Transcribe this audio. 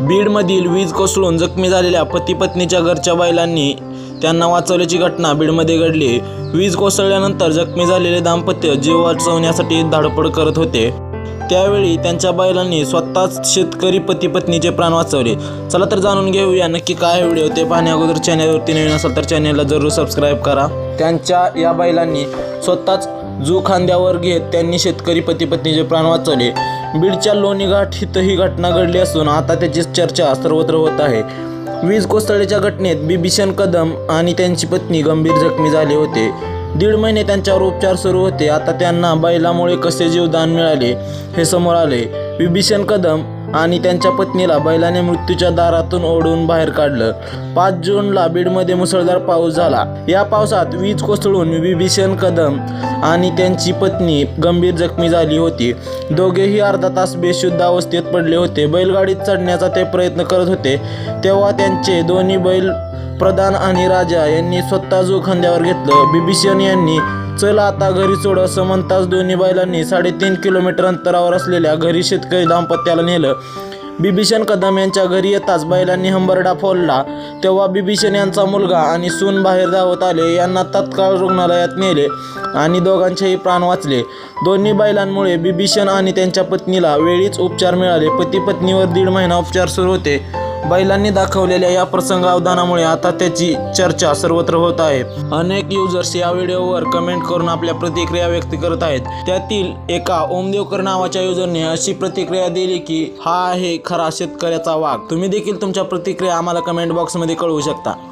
बीडमधील वीज कोसळून जखमी झालेल्या पती पत्नीच्या घरच्या बैलांनी त्यांना वाचवल्याची घटना बीडमध्ये घडली. वीज कोसळल्यानंतर जखमी झालेले दाम्पत्य जीव वाचवण्यासाठी धाडपड करत होते. त्यावेळी त्यांच्या बैलांनी स्वतःच शेतकरी पती पत्नीचे प्राण वाचवले. चला तर जाणून घेऊया नक्की काय व्हिडिओ ते पाहण्या अगोदर चॅनलवरती नवीन असेल तर चॅनलला जरूर सबस्क्राईब करा. त्यांच्या या बैलांनी स्वतःच जू खांद्यावर घेत त्यांनी शेतकरी पती पत्नीचे प्राण वाचवले. बीडच्या लोणीघाट इथं ही घटना घडली असून आता त्याची चर्चा सर्वत्र होत आहे. वीज कोसळल्याच्या घटनेत बिभीषण कदम आणि त्यांची पत्नी गंभीर जखमी झाले होते. दीड महिने त्यांच्यावर उपचार सुरू होते. आता त्यांना बैलामुळे कसे जीवदान मिळाले हे समोर आले. बिभीषण कदम आणि त्यांच्या पत्नीला बैलाने मृत्यूच्या दारातून ओढून बाहेर काढलं. पाच जूनला बीडमध्ये मुसळधार पाऊस झाला. या पावसात वीज कोसळून विभीषण कदम आणि त्यांची पत्नी गंभीर जखमी झाली होती. दोघेही अर्धा तास बेशुद्ध अवस्थेत पडले होते. बैलगाडीत चढण्याचा ते प्रयत्न करत होते. तेव्हा त्यांचे दोन्ही बैल प्रधान आणि राजा यांनी स्वतः जो खांद्यावर घेतलं. बिभीषण यांनी चल आता घरी सोड असं म्हणताच दोन्ही बैलांनी साडेतीन किलोमीटर अंतरावर असलेल्या घरी शेतकरी दाम्पत्याला नेलं. बिभीषण कदम यांच्या घरी येताच बैलांनी हंबरडा फोडला. तेव्हा बिभीषण यांचा मुलगा आणि सून बाहेर धावत आले यांना तत्काळ रुग्णालयात नेले आणि दोघांचेही प्राण वाचले. दोन्ही बैलांमुळे बिभीषण आणि त्यांच्या पत्नीला वेळीच उपचार मिळाले. पती पत्नीवर दीड महिना उपचार सुरू होते. बैलांनी दाखवलेल्या या प्रसंग अवधानामुळे आता त्याची चर्चा सर्वत्र होत आहे. अनेक युजर्स या व्हिडिओवर कमेंट करून आपल्या प्रतिक्रिया व्यक्त करत आहेत. त्यातील एका ओमदेवकर नावाच्या युजरने अशी प्रतिक्रिया दिली की हा आहे खरा शेतकऱ्याचा वाघ. तुम्ही देखील तुमच्या प्रतिक्रिया आम्हाला कमेंट बॉक्समध्ये कळवू शकता.